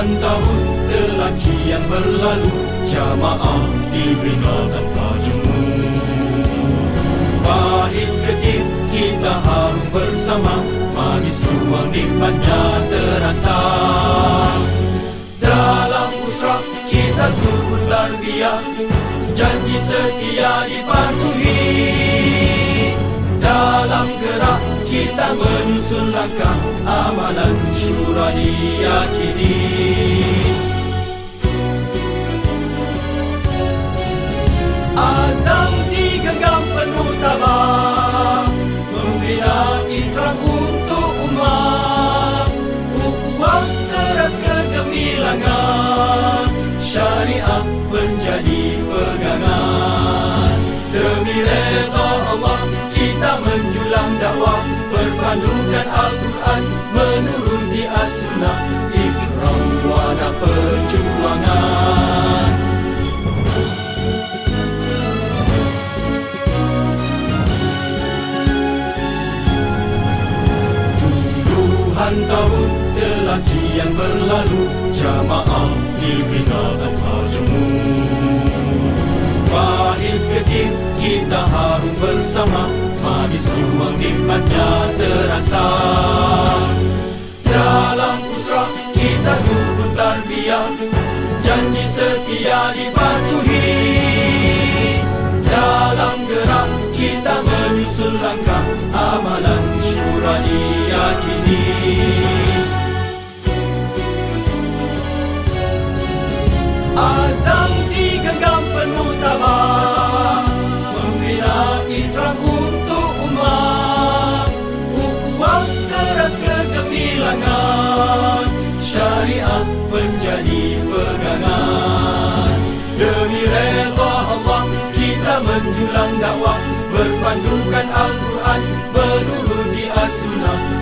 Puluhan tahun telah kian berlalu Jamaah dibina tanpa jemu Pahit getir kita harum bersama Manis juang nikmatnya terasa. Dalam musrah kita suruh tarbiyah Janji setia dipatuhi kita menyusun langkah Amalan syura diyakini Berpandukan Al-Quran menurun di as-sunnah Ikram wadah perjuangan. Puluhan tahun telah kian berlalu Jamaah dibina tanpa jemu Pahit getir kita harum bersama Manis juang nikmatnya terasa. Dalam usrah kita suruh tarbiyah Janji setia dipatuhi. Dalam gerak kita menyusun langkah. Amalan syura diyakini Menjadi pegangan. Demi reda Allah kita menjulang dakwah. Berpandukan Al-Quran menurut di as-sunnah